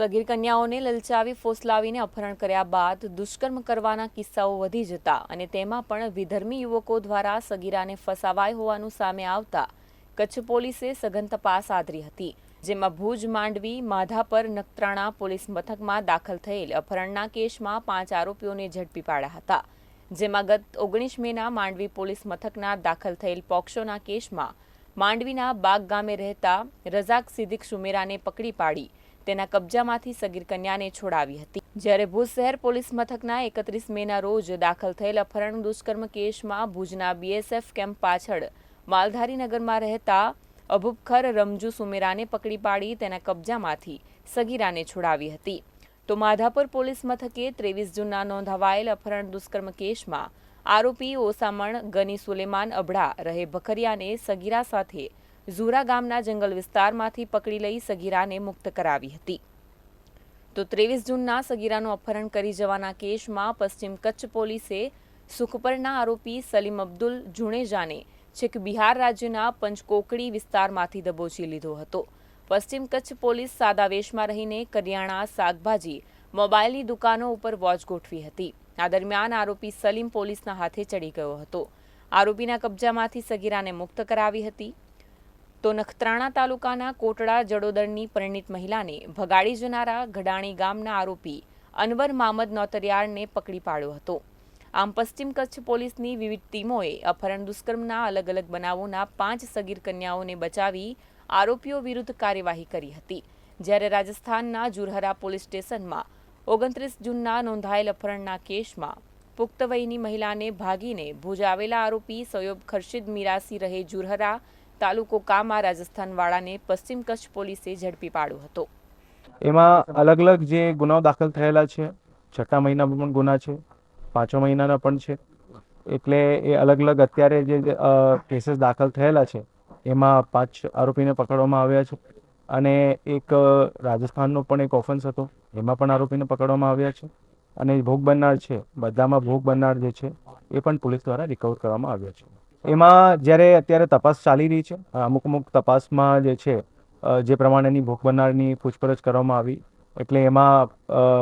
સગીર કન્યાઓને લલચાવી ફોસલાવીને અપહરણ કર્યા બાદ દુષ્કર્મ કરવાના કિસ્સાઓ વધી જતા અને તેમાં પણ વિધર્મી યુવકો દ્વારા સગીરાને ફસાવાય હોવાનું સામે આવતા કચ્છ પોલીસે સઘન તપાસ આદરી હતી, જેમાં ભુજ માંડવી, માધાપર, નખત્રાણા પોલીસ મથકમાં દાખલ થયેલ અપહરણના કેસમાં પાંચ આરોપીઓને ઝડપી પાડ્યા હતા, જેમાં ગત ઓગણીસ મેના માંડવી પોલીસ મથકના દાખલ થયેલ પોક્સોના કેસમાં માંડવીના બાગ ગામે રહેતા રઝાક સિદ્દીક સુમેરાને પકડી પાડી તેના કબજામાંથી સગીર કન્યાને છોડાવી હતી. જ્યારે ભુજ શહેર પોલીસ મથકના એકત્રીસ મેના રોજ દાખલ થયેલ અપહરણ દુષ્કર્મ કેસમાં ભુજના બીએસએફ કેમ્પ પાછળ માલધારી નગરમાં રહેતા અભુબખર રમજુ સુમેરાને પકડી પાડી તેના કબજામાંથી સગીરાને છોડાવી હતી. તો માધાપર પોલીસ મથકે ત્રેવીસ જૂનના નોંધાવાયેલ અપહરણ દુષ્કર્મ કેસમાં આરોપી ઓસામણ ગની સુલેમાન અબડા રહે ભખરિયાને સગીરા સાથે ઝુરા ગામના જંગલ વિસ્તારમાંથી પકડી લઈ સગીરાને મુક્ત કરાવી હતી. તો ત્રેવીસ જૂનના સગીરાનું અપહરણ કરી જવાના કેસમાં પશ્ચિમ કચ્છ પોલીસે સુખપરના આરોપી સલીમ અબ્દુલ જુણેજાને છેક બિહાર રાજ્યના પંચકોકડી વિસ્તારમાંથી દબોચી લીધો હતો. પશ્ચિમ કચ્છ પોલીસ સાદા વેશમાં રહીને કરિયાણા શાકભાજી, મોબાઈલની દુકાનો ઉપર વોચ ગોઠવી હતી. આ દરમિયાન આરોપી સલીમ પોલીસના હાથે ચડી ગયો હતો. આરોપીના કબજામાંથી સગીરાને મુક્ત કરાવી હતી. તો નખત્રાણા તાલુકાના કોટડા જડોદરની પરિણીત મહિલાને ભગાડી જનારા ઘડાણી ગામના આરોપી અનવર મામદ નોતરિયાળને પકડી પાડ્યો હતો. આમ પશ્ચિમ કચ્છ પોલીસની વિવિધ ટીમોએ અપહરણ દુષ્કર્મના અલગ અલગ બનાવોના પાંચ સગીર કન્યાઓને બચાવી આરોપીઓ વિરુદ્ધ કાર્યવાહી કરી હતી. જ્યારે રાજસ્થાનના જુરહરા પોલીસ સ્ટેશનમાં ઓગણત્રીસ જૂનના નોંધાયેલ અપહરણના કેસમાં પુખ્ત વયની મહિલાને ભાગીને ભુજ આવેલા આરોપી સયોબ ખર્શીદ મિરાસી રહે જુરહરા તાલુકો કામા રાજસ્થાનવાળાને પશ્ચિમ કચ્છ પોલીસે ઝડપી પાડ્યો હતો. એમાં અલગ અલગ જે ગુનાઓ દાખલ થયેલા છે, છઠ્ઠા મહિનામાં પણ ગુના છે, પાંચમા મહિનાના પણ છે. એટલે એ અલગ અલગ અત્યારે જે કેસીસ દાખલ થયેલા છે, એમાં પાંચ આરોપીને પકડવામાં આવ્યા છે. અને એક રાજસ્થાનનો પણ એક ઓફેન્સ હતો, એમાં પણ આરોપીને પકડવામાં આવ્યા છે. અને ભોગ બનનાર છે, બધામાં ભોગ બનનાર જે છે, એ પણ પોલીસ દ્વારા રિકવર કરવામાં આવ્યા છે. એમાં જ્યારે અત્યારે તપાસ ચાલી રહી છે અમુક અમુક તપાસમાં જે છે જે પ્રમાણેની ભોગ બનનારની પૂછપરછ કરવામાં આવી, એટલે એમાં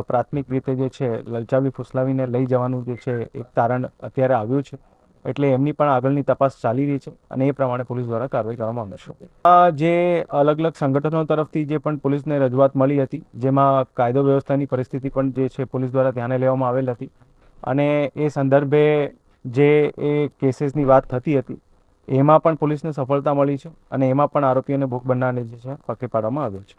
પ્રાથમિક રીતે જે છે, લલચાવી ફુસલાવીને લઈ જવાનું જે છે, એક તારણ અત્યારે આવ્યું છે. એટલે એમની પણ આગળની તપાસ ચાલી રહી છે અને એ પ્રમાણે પોલીસ દ્વારા કાર્યવાહી કરવામાં આવશે જે અલગ અલગ સંગઠનો તરફથી જે પણ પોલીસને રજૂઆત મળી હતી, જેમાં કાયદો વ્યવસ્થાની પરિસ્થિતિ પણ જે છે, પોલીસ દ્વારા ધ્યાને લેવામાં આવેલ હતી અને એ સંદર્ભે જે એ કેસીસની વાત થતી હતી, એમાં પણ પોલીસને સફળતા મળી છે અને એમાં પણ આરોપીઓને ભોગ બનનારને જે છે પકડી પાડવામાં આવ્યો છે.